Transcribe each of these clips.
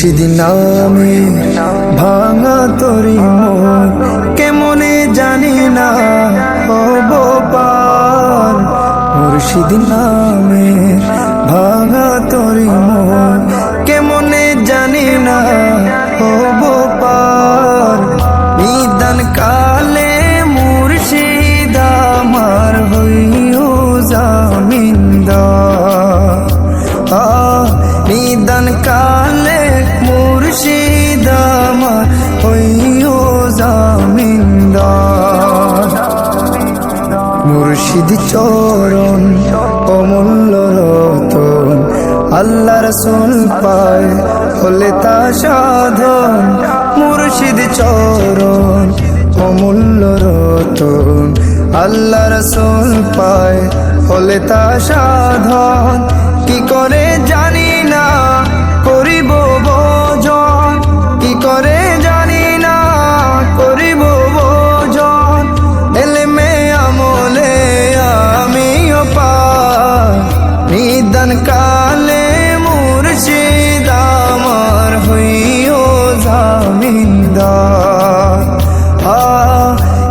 মুর্শিদ আমি ভাঙা তরি মন, কেমনে জানি না হব পার। মুর্শিদ নামে ভাঙা তরি মন, কেমনে জানি না মুর্শিদ চরণ, অমূল্য রতন। আল্লাহ রসুল পায়, হলে তা সাধন। মুর্শিদ চরণ, অমূল্য রতন। আল্লাহ রসুল পায়, হলে তা সাধন। কি করে জানি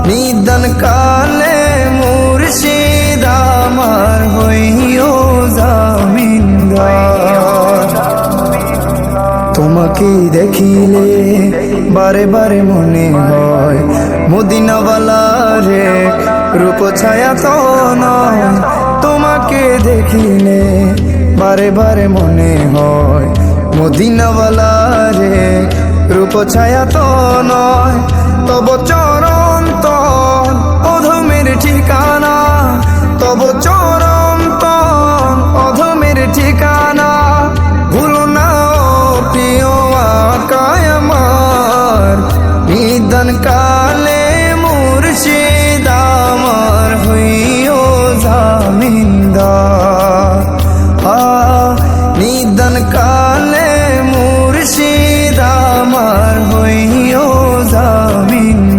নিদান কালে মুর্শিদ আমার হইও জামিনদার। তোমাকে দেখিলে বারে বারে মনে হয় মদিনাওয়ালা রে রূপ ছায়া তো নয়। তোমাকে দেখিলে বারে বারে মনে হয় মদিনাওয়ালা রে রূপ ছায়া তো নয়। তব চরণ কালে মুর্শিদ আমার হইও জামিনদার। আ, নিদান কালে মুর্শিদ আমার হইও জামিনদার।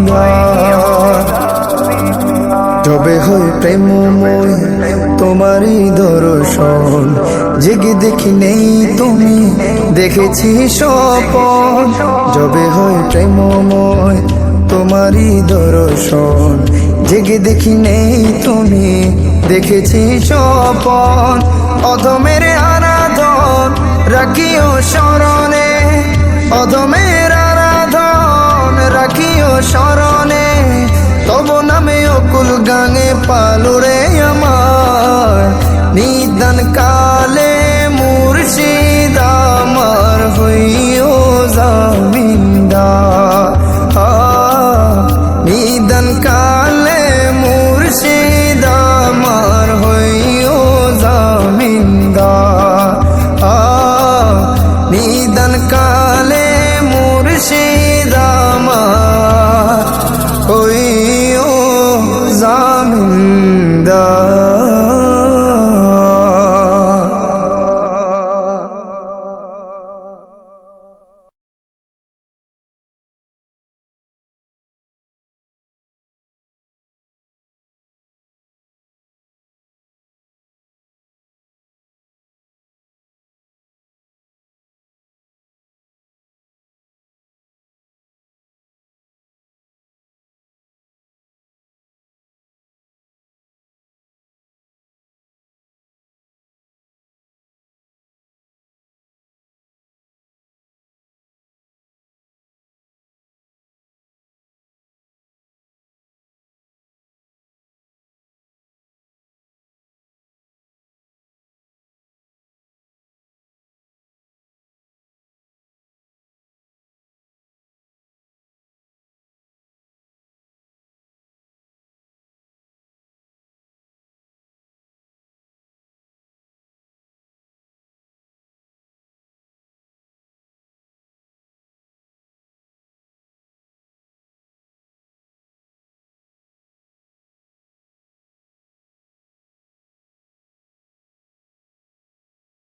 তবে হই প্রেমময় তোমারই দর্শন, জেগে দেখি নেই তুমি, দেখেছি স্বপন। যবে হয় প্রেমময় তোমারই দর্শন। জেগে দেখি নেই তুমি। দেখেছি স্বপন। অধমের আরাধন। রাখিও স্মরণে। অধমের আরাধন। রাখিও স্মরণে। তব নামে অকুল গাঙে পালুরে আমার। নিদান কালে কালে